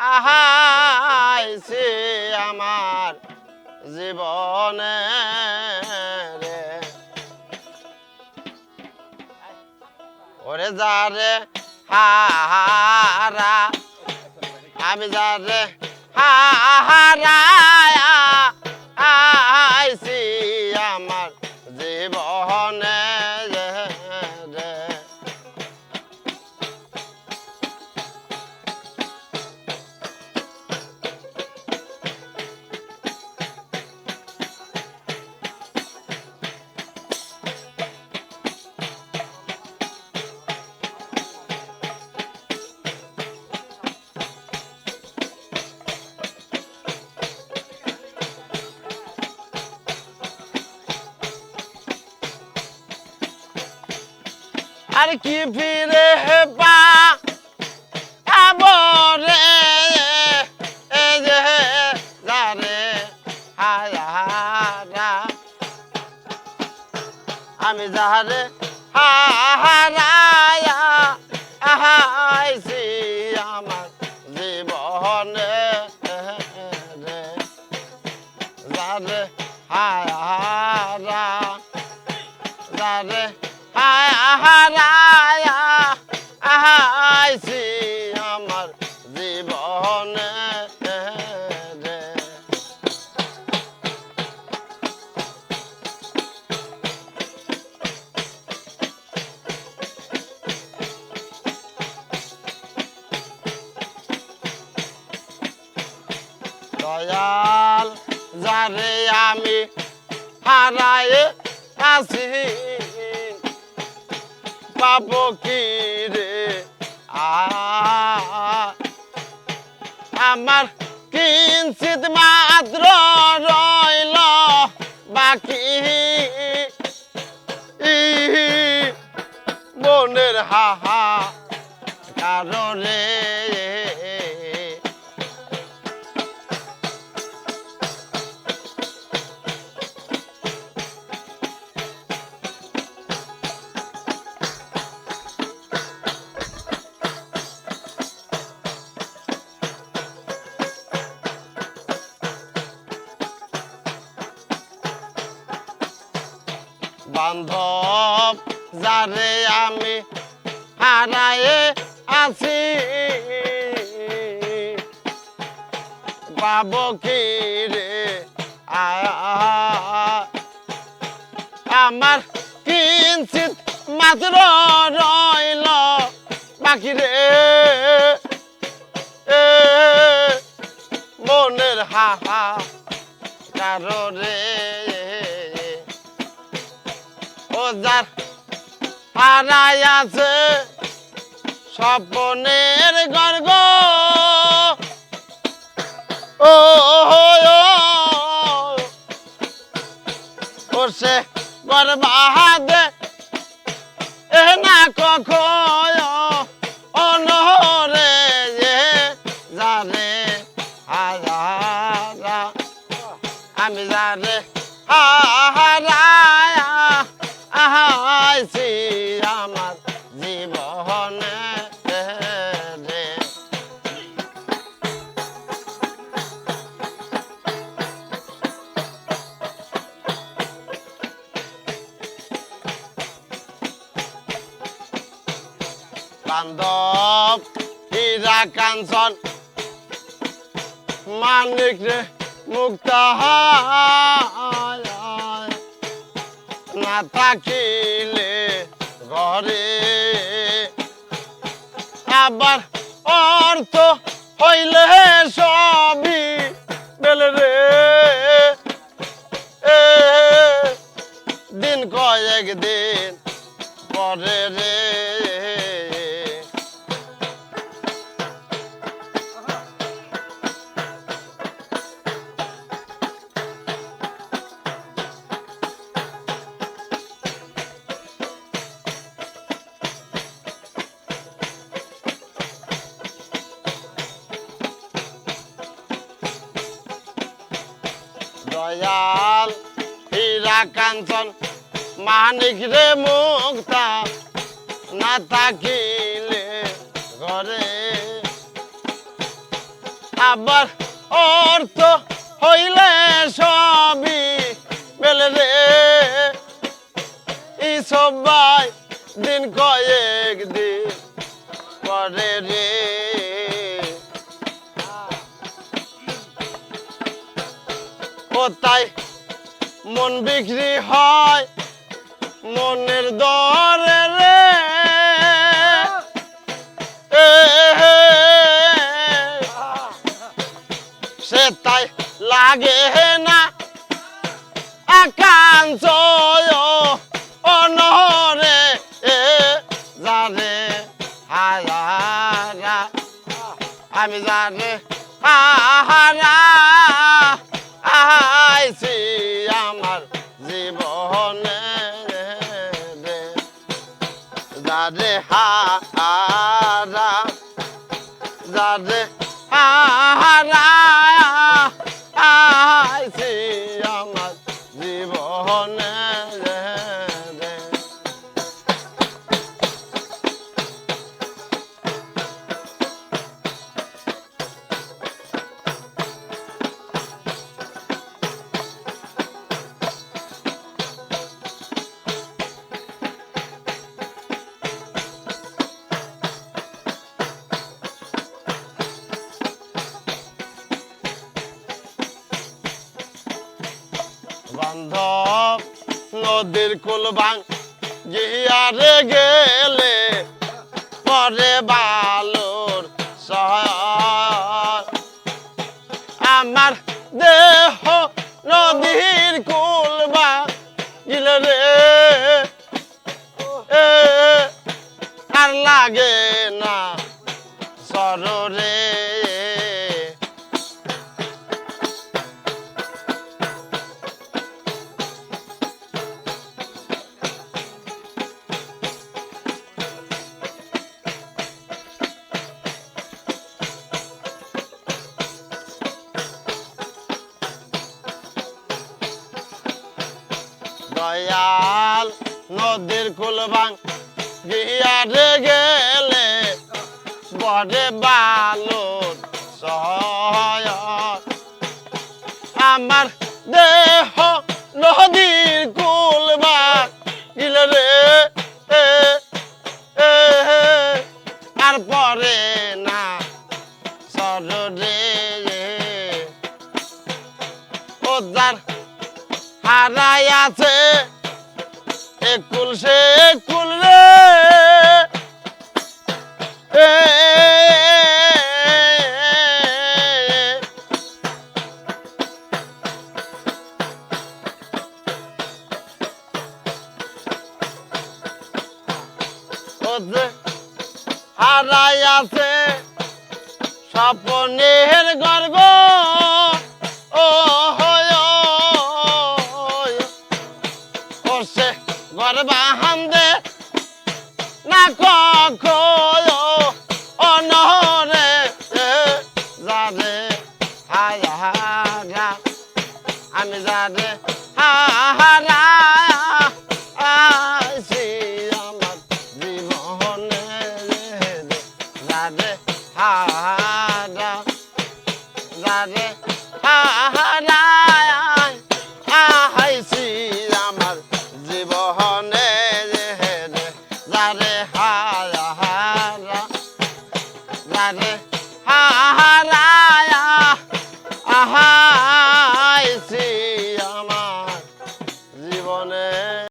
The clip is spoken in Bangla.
আহাইছে আমার জীবনে রে। ওরে যারে হারা আমি যারে হারা আর কি ফিরে পা আবরে হারা আমি যারে হারায়া দয়াল, যারে আমি হারায় আছি। পাব কি রে? আমার কিঞ্চিত মাত্র রইল, বাকি মনের হাহা কারণে বান্ধব, যারে আমি হারায়ে আছি। পাব কি রে? আমার কিঞ্চিত মাত্র রইল, বাকি রে। মনের হাহা কারণে ও যার হারাই আছে। স্বপ্নের গর্গ। ও সে গর্বাদে এ না কখনো আমি বান্ধব হীরা কাঞ্চন। মানিক রে, মুক্তা না থাকিলে ঘরে। আবার অর্থ হইলে সবই বেলে রে। দিন কয়েক দিন পরে রে। দয়াল, হীরা কাঞ্চন, মানিক রে মুক্তা, না থাকিলে ঘরে। আবার অর্থ হইলে সবই মেলে রে। সবাই দিন কয়েক দিন পরে রে। তাই মন বিক্রি হয় মনের দরে সে তাই লাগে না আকাঞ্চ অনরে এ যারে হায়ারা আমি জানে আহারা যারে হারা যারে বান্ধব, নদীর কুল ভাঙ গিয়ারে গেলে পরে বালুর শহর আমার দেহ নদীর কুল ভাঙ, গিলে রে আর লাগে না সররে। দয়াল নদীর কুলবাং গিয়ারে গেলে বড়ে বালুর সহায়। আমার দেহ নদীর স্বপ্নের গর্ব। ও করছে ঘর বাহান্দে না কখো অনহরে যারে হারা আমি যারে হারা